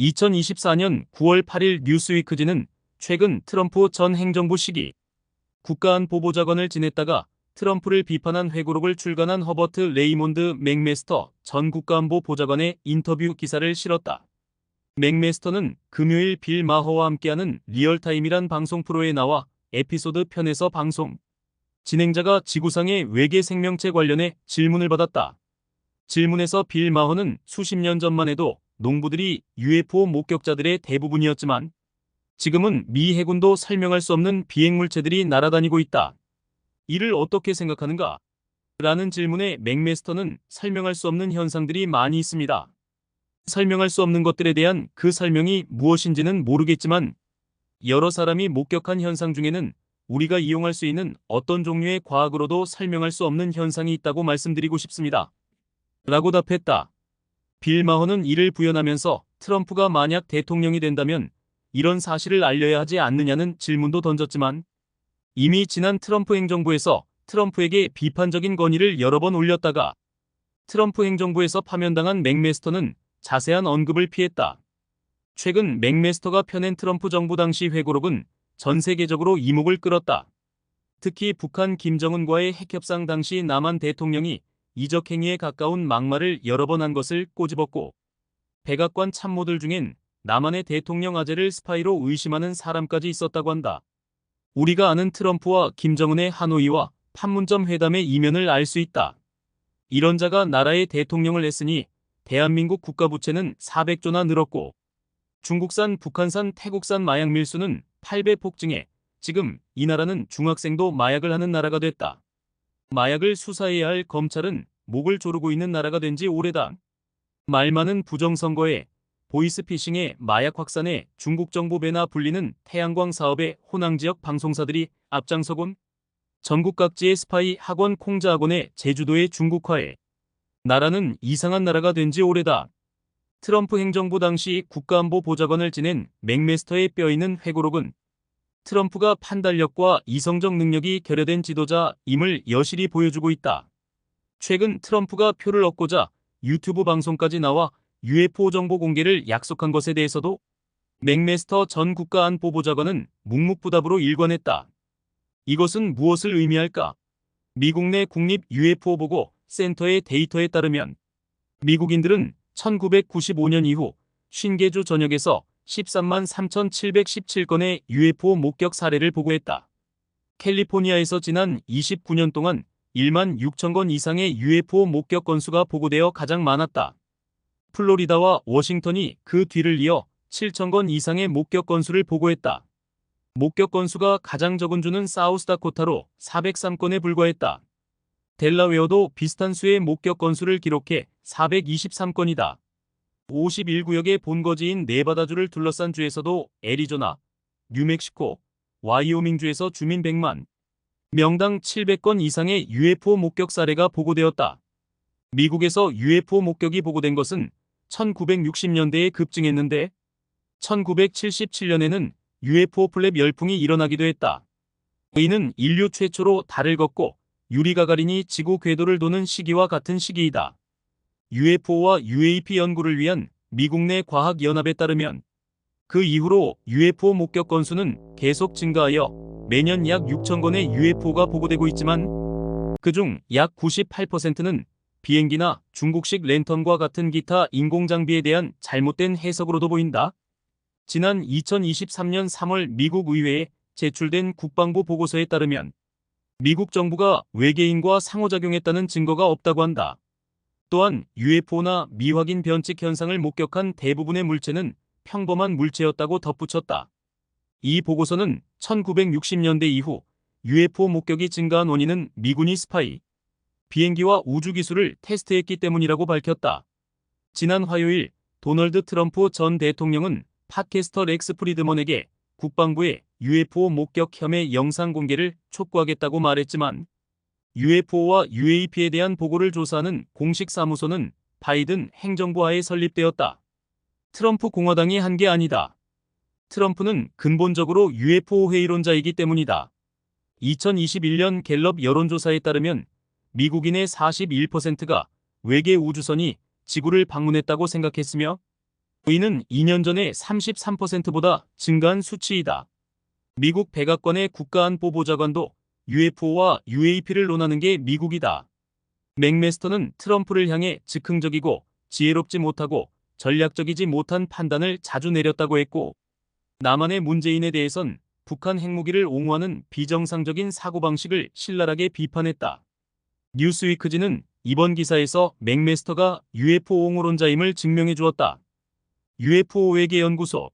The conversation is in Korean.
2024년 9월 8일 뉴스위크지는 최근 트럼프 전 행정부 시기 국가안 보보좌관을 지냈다가 트럼프를 비판한 회고록을 출간한 허버트 레이몬드 맥메스터 전 국가안보 보좌관의 인터뷰 기사를 실었다. 맥메스터는 금요일 빌 마허와 함께하는 리얼타임이란 방송 프로에 나와 에피소드 편에서 방송 진행자가 지구상의 외계 생명체 관련해 질문을 받았다. 질문에서 빌 마허는 수십 년 전만 해도 농부들이 UFO 목격자들의 대부분이었지만 지금은 미 해군도 설명할 수 없는 비행물체들이 날아다니고 있다. 이를 어떻게 생각하는가? 라는 질문에 맥메스터는 설명할 수 없는 현상들이 많이 있습니다. 설명할 수 없는 것들에 대한 그 설명이 무엇인지는 모르겠지만 여러 사람이 목격한 현상 중에는 우리가 이용할 수 있는 어떤 종류의 과학으로도 설명할 수 없는 현상이 있다고 말씀드리고 싶습니다. 라고 답했다. 빌 마허는 이를 부연하면서 트럼프가 만약 대통령이 된다면 이런 사실을 알려야 하지 않느냐는 질문도 던졌지만 이미 지난 트럼프 행정부에서 트럼프에게 비판적인 건의를 여러 번 올렸다가 트럼프 행정부에서 파면당한 맥메스터는 자세한 언급을 피했다. 최근 맥메스터가 펴낸 트럼프 정부 당시 회고록은 전 세계적으로 이목을 끌었다. 특히 북한 김정은과의 핵협상 당시 남한 대통령이 이적 행위에 가까운 막말을 여러 번 한 것을 꼬집었고 백악관 참모들 중엔 남한의 대통령 아재를 스파이로 의심하는 사람까지 있었다고 한다. 우리가 아는 트럼프와 김정은의 하노이와 판문점 회담의 이면을 알 수 있다. 이런 자가 나라의 대통령을 했으니 대한민국 국가부채는 400조나 늘었고 중국산, 북한산, 태국산 마약 밀수는 8배 폭증해 지금 이 나라는 중학생도 마약을 하는 나라가 됐다. 마약을 수사해야 할 검찰은 목을 조르고 있는 나라가 된 지 오래다. 말 많은 부정선거에 보이스피싱에 마약 확산에 중국 정부 배나 불리는 태양광 사업의 호낭 지역 방송사들이 앞장서곤 전국 각지의 스파이 학원 콩자 학원의 제주도의 중국화에 나라는 이상한 나라가 된 지 오래다. 트럼프 행정부 당시 국가안보 보좌관을 지낸 맥메스터의 뼈있는 회고록은 트럼프가 판단력과 이성적 능력이 결여된 지도자임을 여실히 보여주고 있다. 최근 트럼프가 표를 얻고자 유튜브 방송까지 나와 UFO 정보 공개를 약속한 것에 대해서도 맥메스터 전 국가안 보보좌관은 묵묵부답으로 일관했다. 이것은 무엇을 의미할까? 미국 내 국립 UFO 보고 센터의 데이터에 따르면 미국인들은 1995년 이후 50개주 전역에서 13만 3,717건의 UFO 목격 사례를 보고했다. 캘리포니아에서 지난 29년 동안 1만 6천 건 이상의 UFO 목격 건수가 보고되어 가장 많았다. 플로리다와 워싱턴이 그 뒤를 이어 7천 건 이상의 목격 건수를 보고했다. 목격 건수가 가장 적은 주는 사우스다코타로 403건에 불과했다. 델라웨어도 비슷한 수의 목격 건수를 기록해 423건이다. 51구역의 본거지인 네바다주를 둘러싼 주에서도 애리조나, 뉴멕시코, 와이오밍주에서 주민 100만 명당 700건 이상의 UFO 목격 사례가 보고되었다. 미국에서 UFO 목격이 보고된 것은 1960년대에 급증했는데 1977년에는 UFO 플랩 열풍이 일어나기도 했다. 이는 인류 최초로 달을 걷고 유리 가가린이 지구 궤도를 도는 시기와 같은 시기이다. UFO와 UAP 연구를 위한 미국 내 과학연합에 따르면 그 이후로 UFO 목격 건수는 계속 증가하여 매년 약 6천 건의 UFO가 보고되고 있지만 그중 약 98%는 비행기나 중국식 랜턴과 같은 기타 인공장비에 대한 잘못된 해석으로도 보인다. 지난 2023년 3월 미국 의회에 제출된 국방부 보고서에 따르면 미국 정부가 외계인과 상호작용했다는 증거가 없다고 한다. 또한 UFO나 미확인 변칙 현상을 목격한 대부분의 물체는 평범한 물체였다고 덧붙였다. 이 보고서는 1960년대 이후 UFO 목격이 증가한 원인은 미군이 스파이, 비행기와 우주 기술을 테스트했기 때문이라고 밝혔다. 지난 화요일 도널드 트럼프 전 대통령은 팟캐스터 렉스 프리드먼에게 국방부의 UFO 목격 혐의 영상 공개를 촉구하겠다고 말했지만 UFO와 UAP에 대한 보고를 조사하는 공식 사무소는 바이든 행정부 하에 설립되었다. 트럼프 공화당이 한 게 아니다. 트럼프는 근본적으로 UFO 회의론자이기 때문이다. 2021년 갤럽 여론조사에 따르면 미국인의 41%가 외계 우주선이 지구를 방문했다고 생각했으며 이는 2년 전에 33%보다 증가한 수치이다. 미국 백악관의 국가안보보좌관도 UFO와 UAP를 논하는 게 미국이다. 맥메스터는 트럼프를 향해 즉흥적이고 지혜롭지 못하고 전략적이지 못한 판단을 자주 내렸다고 했고 남한의 문재인에 대해선 북한 핵무기를 옹호하는 비정상적인 사고방식을 신랄하게 비판했다. 뉴스위크지는 이번 기사에서 맥메스터가 UFO 옹호론자임을 증명해 주었다. UFO 외계연구소